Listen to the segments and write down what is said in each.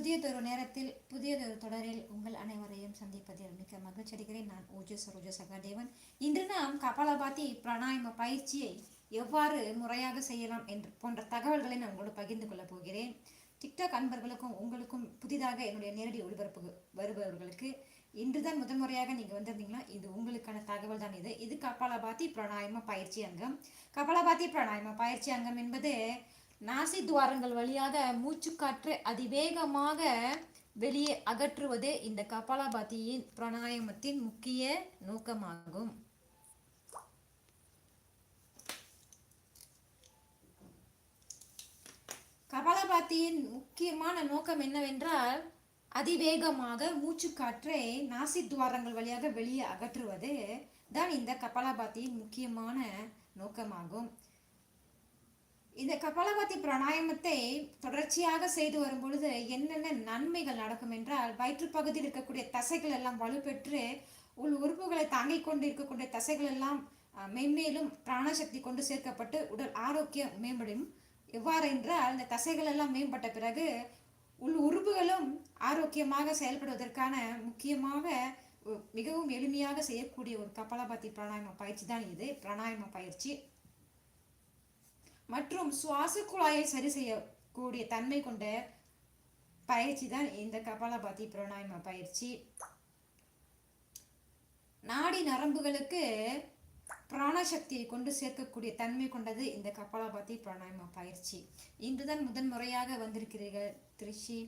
புதியதொரு நேரத்தில் புதியதொரு தொடரில் உங்கள் அனைவரையும் சந்திப்பதில் மிக்க மகிழ்ச்சி அடைகிறேன். நான் ஓஜஸ் சரோஜ சகாதேவன். இன்று நாம் கபாலபாத்தி பிராணாயாம பயிற்சியை எவ்வாறு முறையாக செய்யலாம் என்று போன்ற தகவல்களை நான் உங்களோடு பகிர்ந்து கொள்ளப் போகிறேன். டிக்டாக் அன்பர்களுக்கும் உங்களுக்கும் புதிதாக என்னுடைய நேரடி ஒளிபரப்பு வருபவர்களுக்கு இன்றுதான் தான் முறையாக நீங்கள் வந்திருந்தீங்கன்னா இது உங்களுக்கான தகவல் தான் இது. இது கபாலபாத்தி பிராணாயம பயிற்சி அங்கம். கபாலபாத்தி பிராணாயம பயிற்சி அங்கம் என்பது நாசி துவாரங்கள் வழியாக மூச்சுக்காற்று அதிவேகமாக வெளியே அகற்றுவதே இந்த கபாலாபாத்தியின் பிராணாயாமத்தின் முக்கிய நோக்கமாகும். கபாலபாத்தியின் முக்கியமான நோக்கம் என்னவென்றால் அதிவேகமாக மூச்சுக்காற்றை நாசி துவாரங்கள் வழியாக வெளியே அகற்றுவது தான் இந்த கபாலபாத்தியின் முக்கியமான நோக்கமாகும். இந்த கபாலபாதி பிராணாயாமத்தை தொடர்ச்சியாக செய்து வரும் பொழுது என்னென்ன நன்மைகள் நடக்கும் என்றால் வயிற்றுப்பகுதியில் இருக்கக்கூடிய தசைகள் எல்லாம் வலுப்பெற்று உள் உறுப்புகளை தாங்கிக் கொண்டு இருக்கக்கூடிய தசைகள் எல்லாம் மென்மேலும் பிராணசக்தி கொண்டு சேர்க்கப்பட்டு உடல் ஆரோக்கியம் மேம்படும். எவ்வாறு என்றால் இந்த தசைகள் எல்லாம் மேம்பட்ட பிறகு உள் உறுப்புகளும் ஆரோக்கியமாக செயல்படுவதற்கான முக்கியமாக மிகவும் எளிமையாக செய்யக்கூடிய ஒரு கபாலபாத்தி பிராணாயம பயிற்சி தான் இது. பிராணாயம பயிற்சி மற்றும் சுவாச குழாயை சரி செய்யக்கூடிய தன்மை கொண்ட பயிற்சி தான் இந்த கபாலபாத்தி பிரணாயம பயிற்சி. நாடி நரம்புகளுக்கு பிராணசக்தியை கொண்டு சேர்க்கக்கூடிய தன்மை கொண்டது இந்த கபாலபாத்தி பிராணாயம பயிற்சி. இன்றுதான் முதன் முறையாக வந்திருக்கிறீர்கள். திருஷி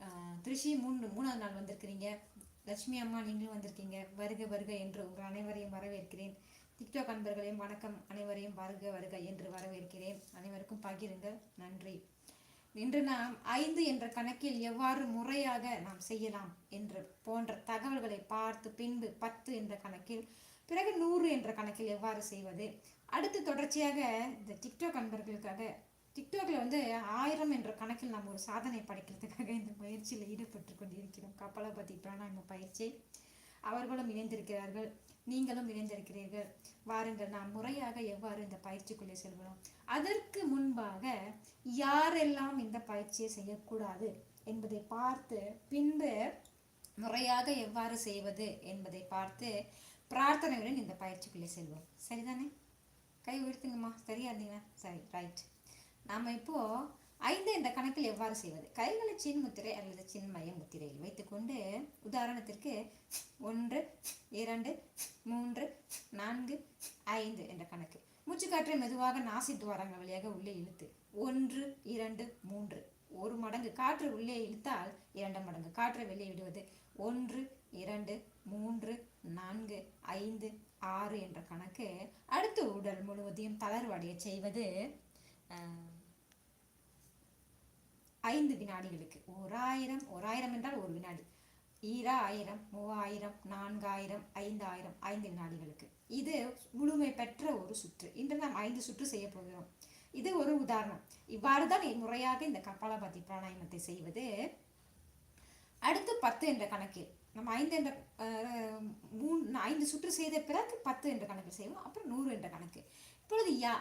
ஆஹ், திருஷி மூணு மூணாவது நாள் வந்திருக்கிறீங்க. லட்சுமி அம்மா நீங்களும் வந்திருக்கீங்க. வருக வருக என்று உங்கள் அனைவரையும் வரவேற்கிறேன். டிக்டாக் அன்பர்களையும் வணக்கம் அனைவரையும் வருக வருக என்று வரவேற்கிறேன். அனைவருக்கும் பகிருங்கள் நன்றி. இன்று நாம் ஐந்து என்ற கணக்கில் எவ்வாறு முறையாக நாம் செய்யலாம் என்று போன்ற தகவல்களை பார்த்து பின்பு பத்து என்ற கணக்கில் பிறகு நூறு என்ற கணக்கில் எவ்வாறு செய்வது? அடுத்து தொடர்ச்சியாக இந்த டிக்டாக் அன்பர்களுக்காக டிக்டாக்ல வந்து ஆயிரம் என்ற கணக்கில் நாம் ஒரு சாதனை படைக்கிறதுக்காக இந்த முயற்சியில் ஈடுபட்டு கொண்டிருக்கிறோம். கபாலபதி பிராணாயம பயிற்சி. அவர்களும் இணைந்திருக்கிறார்கள். நீங்களும் இணைந்திருக்கிறீர்கள். வாருங்கள் நாம் முறையாக எவ்வாறு இந்த பயிற்சிக்குள்ளே செல்கிறோம்? அதற்கு முன்பாக யாரெல்லாம் இந்த பயிற்சியை செய்யக்கூடாது என்பதை பார்த்து பின்பு முறையாக எவ்வாறு செய்வது என்பதை பார்த்து பிரார்த்தனையுடன் இந்த பயிற்சிக்குள்ளே செல்வோம். சரிதானே? கை உயர்த்துங்கம்மா. சரியா இருந்தீங்கன்னா சரி ரைட் நாம் இப்போது ஐந்து என்ற கணக்கில் எவ்வாறு செய்வது? கைகளை சின்முத்திரை அல்லது சின்மய முத்திரையில் வைத்துக்கொண்டு உதாரணத்திற்கு ஒன்று இரண்டு மூன்று நான்கு ஐந்து என்ற கணக்கு. மூச்சுக்காற்றை மெதுவாக நாசி துவாரங்கள் வழியாக உள்ளே இழுத்து ஒன்று இரண்டு மூன்று. ஒரு மடங்கு காற்று உள்ளே இழுத்தால் இரண்டு மடங்கு காற்றை வெளியே விடுவது. ஒன்று இரண்டு மூன்று நான்கு ஐந்து ஆறு என்ற கணக்கு அடுத்து உடல் முழுவதையும் தளர்வடைய செய்வது ஐந்து வினாடிகளுக்கு. ஓராயிரம் ஓராயிரம் என்றால் ஒரு வினாடி. ஈரா ஆயிரம் மூவாயிரம் நான்காயிரம் ஐந்தாயிரம் ஐந்து வினாடிகளுக்கு. இது முழுமை பெற்ற ஒரு சுற்று. இன்று நாம் ஐந்து சுற்று செய்ய போகிறோம். இது ஒரு உதாரணம். இவ்வாறு தான் முறையாக இந்த கபாலபாதி பிராணாயணத்தை செய்வது. அடுத்து பத்து என்ற கணக்கில். நம்ம ஐந்து என்ற மூணு ஐந்து சுற்று செய்த பிறகு பத்து என்ற கணக்கில் செய்வோம். அப்புறம் நூறு என்ற கணக்கு. இப்பொழுது யா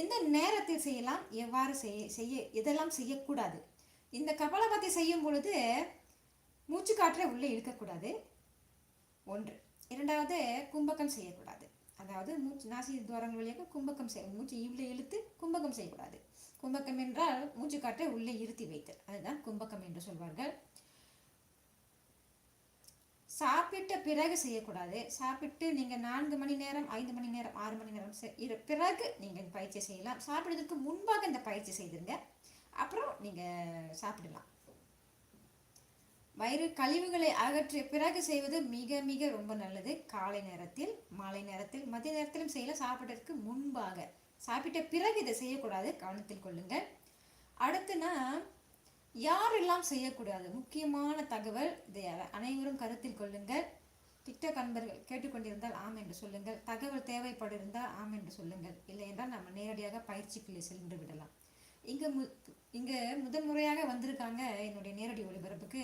எந்த நேரத்தில் செய்யலாம்? எவ்வாறு செய்ய செய்ய இதெல்லாம் செய்யக்கூடாது? இந்த கபாலபாத்தி செய்யும் பொழுது மூச்சுக்காற்றை உள்ளே இழுக்கக்கூடாது. ஒன்று. இரண்டாவது கும்பகம் செய்யக்கூடாது. அதாவது மூச்சு நாசி துவாரங்கள் வழியாக கும்பகம் செய்ய மூச்சு இவ்வளோ இழுத்து கும்பகம் செய்யக்கூடாது. கும்பகம் என்றால் மூச்சு காற்றை உள்ளே இருத்தி வைத்தல். அதுதான் கும்பகம் என்று சொல்வார்கள். சாப்பிட்ட பிறகு செய்யக்கூடாது. சாப்பிட்டு நீங்கள் நான்கு மணி நேரம் ஐந்து மணி நேரம் ஆறு மணி நேரம் இரு பிறகு நீங்கள் இந்த பயிற்சி செய்யலாம். சாப்பிடுறதுக்கு முன்பாக இந்த பயிற்சி செய்திருங்க. அப்புறம் நீங்கள் சாப்பிடலாம். வயிறு கழிவுகளை அகற்றிய பிறகு செய்வது மிக மிக ரொம்ப நல்லது. காலை நேரத்தில் மாலை நேரத்தில் மதிய நேரத்திலும் செய்யலாம். சாப்பிட்றதுக்கு முன்பாக. சாப்பிட்ட பிறகு இதை செய்யக்கூடாது. கவனத்தில் கொள்ளுங்கள். அடுத்துனா யாரெல்லாம் செய்யக்கூடாது? முக்கியமான தகவல் இதை அனைவரும் கருத்தில் கொள்ளுங்கள். டிக்டாக் அன்பர்கள் கேட்டுக்கொண்டிருந்தால் ஆம் என்று சொல்லுங்கள். தகவல் தேவைப்படிருந்தால் ஆம் என்று சொல்லுங்கள். இல்லை என்றால் நம்ம நேரடியாக பயிற்சிக்குள்ளே சென்று விடலாம். இங்கே மு இங்கே முதன் முறையாக வந்திருக்காங்க என்னுடைய நேரடி ஒளிபரப்புக்கு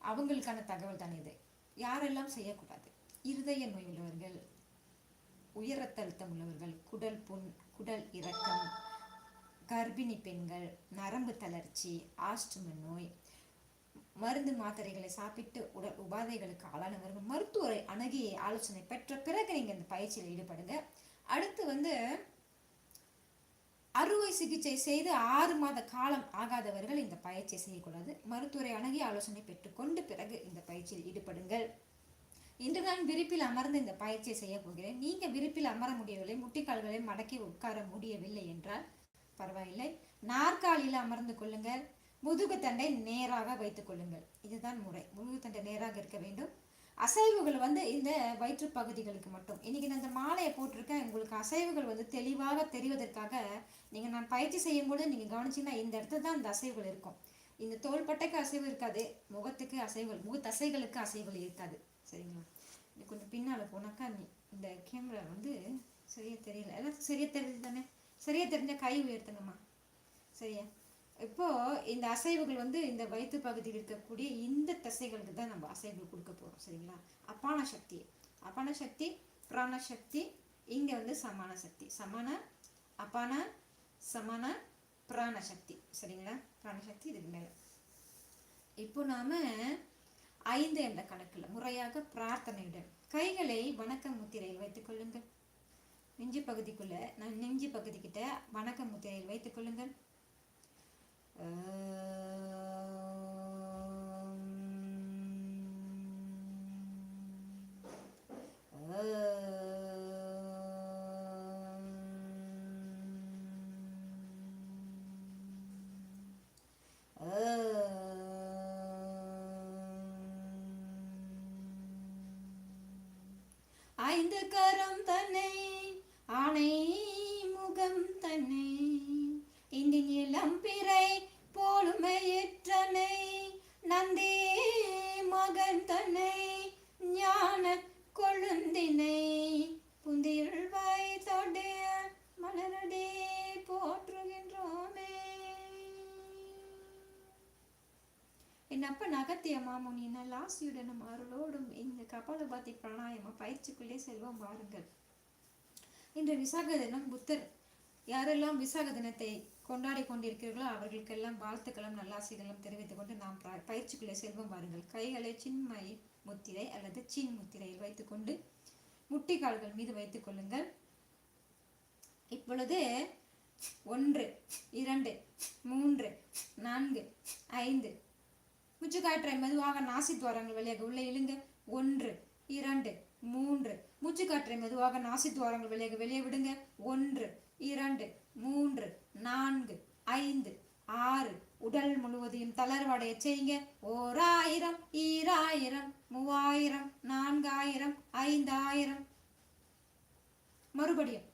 அவங்களுக்கான தகவல் தான் இது. யாரெல்லாம் செய்யக்கூடாது? இருதய நோய் உள்ளவர்கள் உயரத்தழுத்தம் உள்ளவர்கள் குடல் புண் குடல் இறக்கம் கர்ப்பிணி பெண்கள் நரம்பு தளர்ச்சி ஆஸ்தும நோய் மருந்து மாத்திரைகளை சாப்பிட்டு உடல் உபாதைகளுக்கு ஆளானவர்கள் மருத்துவரை அணுகி ஆலோசனை பெற்ற பிறகு நீங்கள் இந்த பயிற்சியில் ஈடுபடுங்க. அடுத்து வந்து அறுவை சிகிச்சை செய்து ஆறு மாத காலம் ஆகாதவர்கள் இந்த பயிற்சியை செய்யக்கூடாது. மருத்துவரை அணுகி ஆலோசனை பெற்றுக்கொண்டு பிறகு இந்த பயிற்சியில் ஈடுபடுங்கள். இன்று நான் விரிப்பில் அமர்ந்து இந்த பயிற்சியை செய்ய போகிறேன். நீங்கள் விரிப்பில் அமர முடியவில்லை முட்டிக்கால்களை மடக்கி உட்கார முடியவில்லை என்றால் பரவாயில்லை. நாற்காலியில் அமர்ந்து கொள்ளுங்கள். முதுகுத்தண்டை நேராக வைத்துக் கொள்ளுங்கள். இதுதான் முறை. முதுகு தண்டை நேராக இருக்க வேண்டும். அசைவுகள் வந்து இந்த வயிற்று பகுதிகளுக்கு மட்டும். இன்னைக்கு நான் இந்த மாலையை போட்டிருக்கேன். உங்களுக்கு அசைவுகள் வந்து தெளிவாக தெரிவதற்காக நீங்கள் நான் பயிற்சி செய்யும் நீங்கள் கவனிச்சிங்கன்னா இந்த இடத்துல தான் இந்த அசைவுகள் இருக்கும். இந்த தோள்பட்டைக்கு அசைவு இருக்காது. முகத்துக்கு அசைவுகள் முக தசைகளுக்கு அசைவுகள் இருக்காது. சரிங்களா? கொஞ்சம் பின்னால் போனாக்கா நீ இந்த கேமரா வந்து சரியாக தெரியல. எல்லாம் சரியாக தெரியுது தானே? சரியா தெரிஞ்ச கை உயர்த்துங்கம்மா சரியா? இப்போ இந்த அசைவுகள் வந்து இந்த வயிற்று பகுதியில் இருக்கக்கூடிய இந்த தசைகளுக்கு தான் நம்ம அசைவுகள் கொடுக்க போகிறோம் சரிங்களா? அப்பான சக்தி. அப்பான சக்தி பிராண சக்தி இங்கே வந்து சமான சக்தி. சமான அப்பான சமான பிராண சக்தி. சரிங்களா? பிராண சக்தி இதுக்கு மேலே. இப்போ நாம ஐந்து என்ற கணக்கில் முறையாக பிரார்த்தனையுடன் கைகளை வணக்க முத்திரையில் வைத்துக் கொள்ளுங்கள். நெஞ்சு பகுதிக்குள்ள நான் நெஞ்சு பகுதிக்கிட்ட வணக்க முத்திரையில் வைத்துக் கொள்ளுங்கள். ஐந்து கரம் தன்னை ஆணை முகம் தன்னை இந்தின் இளம் பிறை போலுமையிற்றனை நந்தே மகன் தன்னை ஞான கொழுந்தினை புந்தியுள்வாய் தொடைய மலரடே போற்றுகின்றோமே. என்னப்ப நகத்திய என்ன ஆசியுடனும் அருளோடும் இந்த கபாலபாதி பிராணாயம பயிற்சிக்குள்ளே செல்வோம் வாருங்கள். இன்று விசாக தினம் புத்தர் யாரெல்லாம் விசாக தினத்தை கொண்டாடி கொண்டிருக்கிறீர்களோ அவர்களுக்கெல்லாம் வாழ்த்துக்களும் நல்லாசிகளும் தெரிவித்துக் கொண்டு நாம் ப- பயிற்சிக்குள்ளே செல்வம் வாருங்கள் கைகளை சின்மை முத்திரை அல்லது சின் முத்திரையில் வைத்துக்கொண்டு முட்டிக்கால்கள் மீது வைத்துக் கொள்ளுங்கள். இப்பொழுது ஒன்று இரண்டு மூன்று நான்கு ஐந்து. மூச்சுக்காற்றை மெதுவாக நாசி துவாரங்கள் வழியாக உள்ளே இழுங்க. ஒன்று இரண்டு மூன்று. மூச்சுக்காற்றை மெதுவாக நாசித்துவாரங்கள் வெளியே வெளியே விடுங்க. ஒன்று இரண்டு மூன்று நான்கு ஐந்து ஆறு. உடல் முழுவதையும் தளர்வடைய செய்யுங்க. ஓர் ஆயிரம் ஈராயிரம் மூவாயிரம் நான்காயிரம் ஐந்தாயிரம். மறுபடியும்.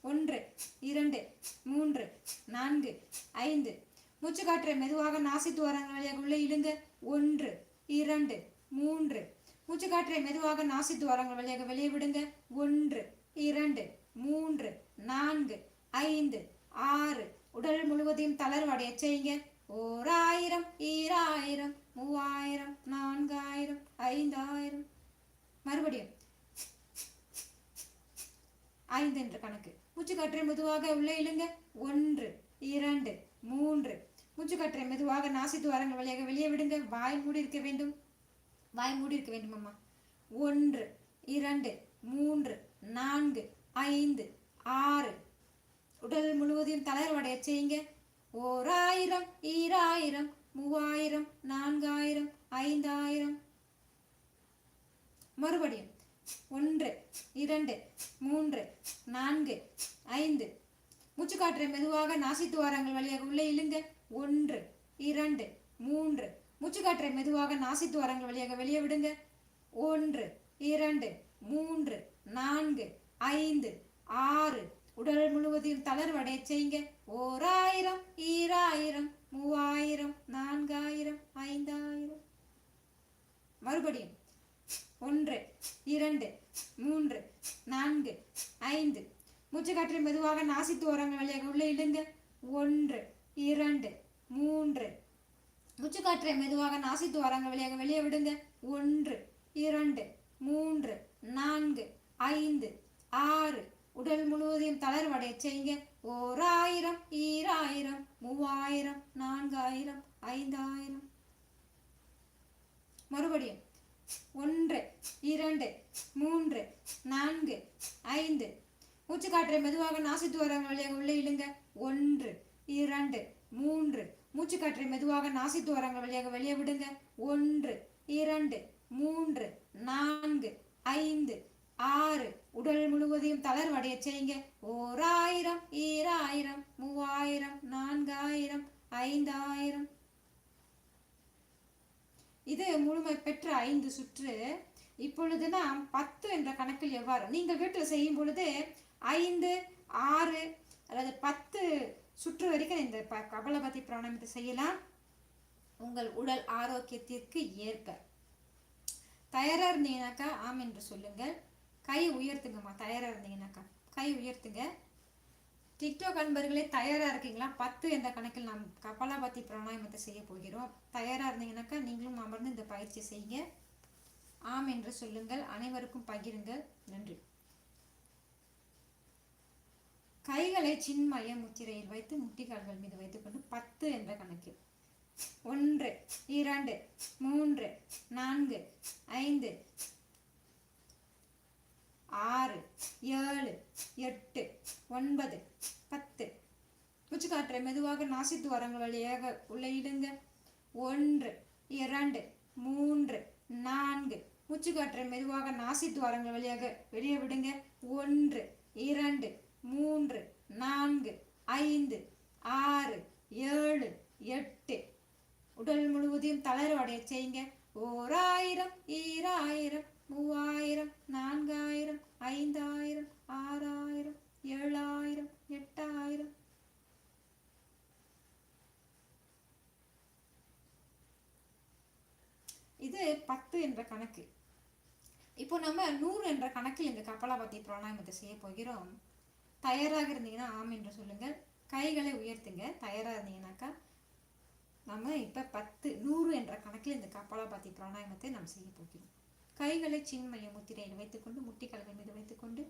ஒன்று இரண்டு மூன்று நான்கு ஐந்து. மூச்சுக்காற்றை மெதுவாக நாசித்துவாரங்கள் வழியாக உள்ளே இழுங்க. ஒன்று இரண்டு மூன்று மூச்சுக்காற்றை மெதுவாக நாசி துவாரங்கள் வழியாக வெளியே விடுங்க. ஒன்று இரண்டு மூன்று நான்கு ஐந்து ஆறு. உடல் முழுவதையும் தளர்வடைய செய்யுங்க ஓர் ஆயிரம் ஈராயிரம் மூவாயிரம் நான்காயிரம் ஐந்தாயிரம். மறுபடியும் ஐந்து என்ற கணக்கு. மூச்சுக்காற்றை மெதுவாக உள்ளே இழுங்க. ஒன்று இரண்டு மூன்று. மூச்சுக்காற்றை மெதுவாக நாசி துவாரங்கள் வழியாக வெளியே விடுங்க. வாய் மூடி இருக்க வேண்டும். வாய் மூடி இருக்க வேண்டுமாம்மா ஒன்று இரண்டு மூன்று நான்கு ஐந்து ஆறு. உடல் முழுவதையும் தளர்வடைய செய்யுங்க. ஓர் ஆயிரம் ஈராயிரம் மூவாயிரம் நான்காயிரம் ஐந்தாயிரம். மறுபடியும். ஒன்று இரண்டு மூன்று நான்கு ஐந்து. மூச்சுக்காற்றை மெதுவாக நாசித்துவாரங்கள் வழியாக உள்ளே இழுங்க. ஒன்று இரண்டு மூன்று மூச்சுக்காற்றை மெதுவாக நாசி துவாரங்கள் வழியாக வெளியே விடுங்க. ஒன்று இரண்டு மூன்று நான்கு ஐந்து ஆறு. உடல் முழுவதையும் தளர்வடைய செய்யுங்க. ஓர் ஆயிரம் ஈராயிரம் மூவாயிரம் நான்காயிரம் ஐந்தாயிரம். மறுபடியும். ஒன்று இரண்டு மூன்று நான்கு ஐந்து. மூச்சுக்காற்றை மெதுவாக நாசித்து ஓரங்கள் வழியாக உள்ளே இடுங்க. ஒன்று இரண்டு மூன்று உச்சிக்காற்றை மெதுவாக நாசித்து துவாரங்கள் வழியாக வெளியே விடுங்க. ஒன்று இரண்டு மூன்று நான்கு ஐந்து ஆறு. உடல் முழுவதையும் தளர்வடைய செய்யுங்க. ஓர் ஆயிரம் ஈராயிரம் மூவாயிரம் நான்காயிரம் ஐந்தாயிரம். மறுபடியும். ஒன்று இரண்டு மூன்று நான்கு ஐந்து. மூச்சு காற்றை மெதுவாக நாசித்து துவாரங்கள் வழியாக உள்ளே இழுங்க. ஒன்று இரண்டு மூன்று மூச்சு காற்றை மெதுவாக நாசி துவாரங்கள் வழியாக வெளியே விடுங்க. ஒன்று இரண்டு மூன்று நான்கு ஐந்து ஆறு. உடல் முழுவதையும் தளர்வடைய செய்யுங்க. ஓர் ஆயிரம் ஈராயிரம் மூவாயிரம் நான்காயிரம் ஐந்தாயிரம். இது முழுமை பெற்ற ஐந்து சுற்று. இப்பொழுது நாம் பத்து என்ற கணக்கில் எவ்வாறு நீங்கள் வீட்டில் செய்யும் பொழுது ஐந்து ஆறு அல்லது பத்து சுற்று வரைக்கும் இந்த ப கபலபதி பிராணாயமத்தை செய்யலாம். உங்கள் உடல் ஆரோக்கியத்திற்கு ஏற்ப. தயாராக இருந்தீங்கன்னாக்கா ஆம் என்று சொல்லுங்கள். கை உயர்த்துங்கம்மா தயாராக இருந்தீங்கன்னாக்கா. கை உயர்த்துங்க. டிக்டாக் அன்பர்களே தயாராக இருக்கீங்களா? பத்து என்ற கணக்கில் நாம் கபாலபாத்தி பிராணாயமத்தை செய்ய போகிறோம். தயாராக இருந்தீங்கன்னாக்கா நீங்களும் அமர்ந்து இந்த பயிற்சி செய்யுங்க. ஆம் என்று சொல்லுங்கள். அனைவருக்கும் பகிருங்கள். நன்றி. கைகளை சின்மய முத்திரையில் வைத்து முட்டிக்கால்கள் மீது வைத்துக்கொண்டு பத்து என்ற கணக்கில். ஒன்று இரண்டு மூன்று நான்கு ஐந்து ஆறு ஏழு எட்டு ஒன்பது பத்து. மூச்சு காற்றை மெதுவாக நாசி துவாரங்கள் வழியாக உள்ளே இடுங்க ஒன்று இரண்டு மூன்று நான்கு. மூச்சு காற்றை மெதுவாக நாசி துவாரங்கள் வழியாக வெளியே விடுங்க. ஒன்று இரண்டு மூன்று நான்கு ஐந்து ஆறு ஏழு எட்டு. உடல் முழுவதையும் தளர்வடைய செய்யுங்க. ஓர் ஆயிரம் ஈராயிரம் மூவாயிரம் நான்காயிரம் ஐந்தாயிரம் ஆறாயிரம் ஏழாயிரம் எட்டாயிரம். இது பத்து என்ற கணக்கு. இப்போ நம்ம நூறு என்ற கணக்கில் இந்த கப்பலாபத்தி பிராணாயமத்தை செய்ய போகிறோம். தயாராக இருந்தீங்கன்னா ஆம் என்று சொல்லுங்கள். கைகளை உயர்த்துங்க. தயாராக இருந்தீங்கன்னாக்கா நம்ம இப்போ பத்து நூறு என்ற கணக்கில் இந்த கபாலபாத்தி பிராணாயமத்தை நாம் செய்ய போகிறோம். கைகளை சின்மய முத்திரையில் வைத்துக்கொண்டு முட்டிக்கல்கள் மீது வைத்துக்கொண்டு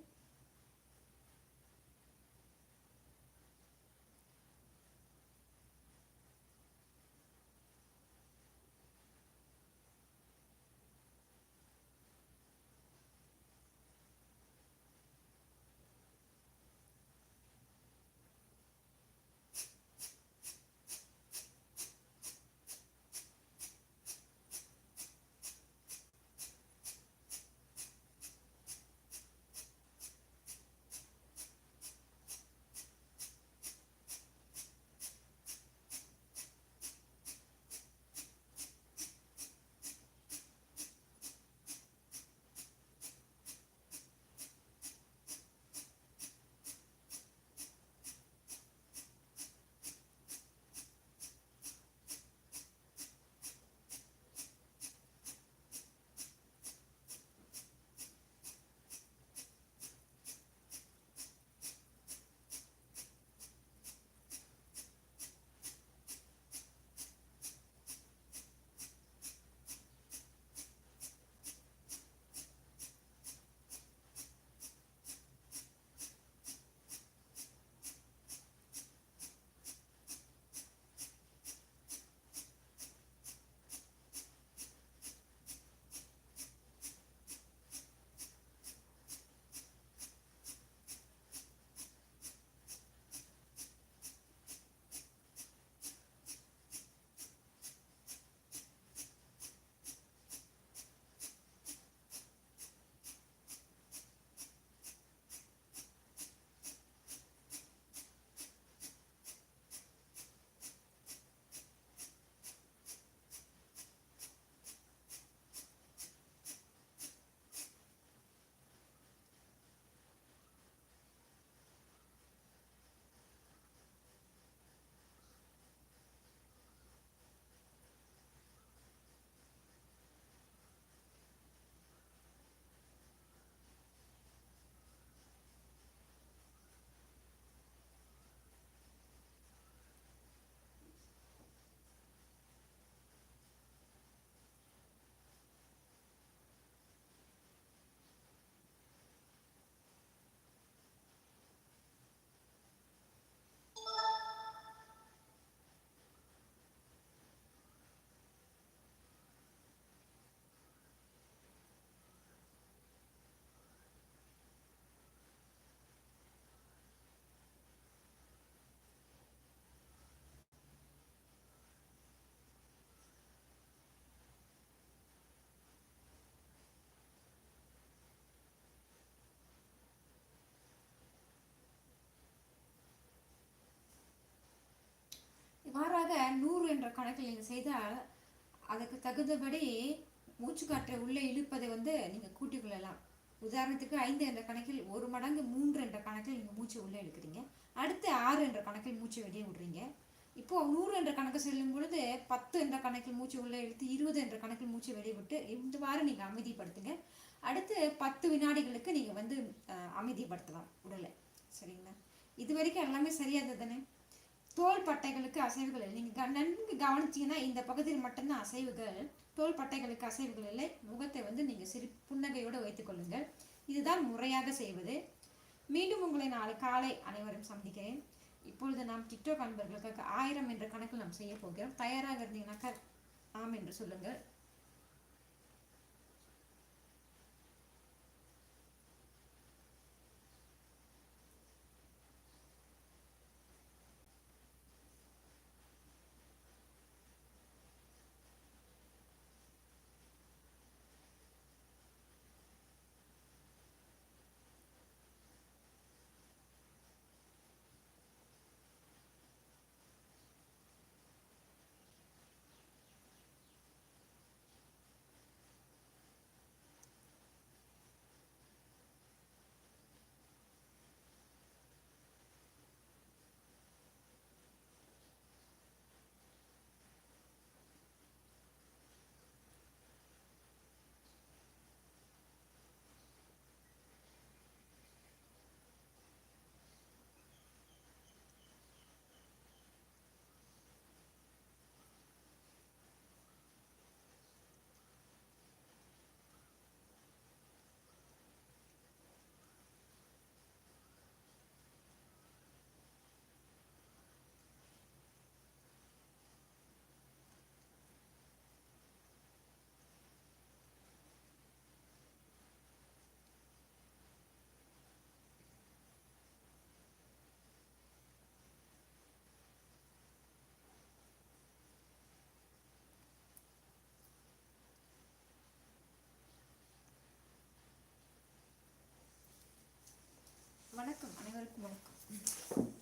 அடுத்ததாக நூறு என்ற கணக்கில் நீங்கள் செய்தால் அதுக்கு தகுந்தபடி மூச்சுக்காற்றை உள்ளே இழுப்பதை வந்து நீங்கள் கூட்டிக் கொள்ளலாம். உதாரணத்துக்கு ஐந்து என்ற கணக்கில் ஒரு மடங்கு மூன்று என்ற கணக்கில் நீங்கள் மூச்சை உள்ளே இழுக்கிறீங்க. அடுத்து ஆறு என்ற கணக்கில் மூச்சை வெளியே விடுறீங்க. இப்போ நூறு என்ற கணக்கு செல்லும் பொழுது பத்து என்ற கணக்கில் மூச்சு உள்ளே இழுத்து இருபது என்ற கணக்கில் மூச்சு வெளியே விட்டு இவ்வாறு நீங்கள் அமைதிப்படுத்துங்க. அடுத்து பத்து வினாடிகளுக்கு நீங்கள் வந்து அமைதிப்படுத்தலாம் உடலை. சரிங்களா? இது வரைக்கும் எல்லாமே சரியாக தானே? தோல் பட்டைகளுக்கு அசைவுகள் இல்லை. நீங்கள் நன்கு கவனிச்சிங்கன்னா இந்த பகுதியில் மட்டும்தான் அசைவுகள் தோல் பட்டைகளுக்கு அசைவுகள் இல்லை. முகத்தை வந்து நீங்கள் சிறு புன்னகையோடு வைத்துக் கொள்ளுங்கள். இதுதான் முறையாக செய்வது. மீண்டும் உங்களை நாளை காலை அனைவரும் சந்திக்கிறேன். இப்பொழுது நாம் டிக்டாக் அன்பர்களுக்காக ஆயிரம் என்ற கணக்கில் நாம் செய்ய போகிறோம். தயாராக இருந்தீங்கன்னாக்கா ஆம் என்று சொல்லுங்கள். お願いしますか。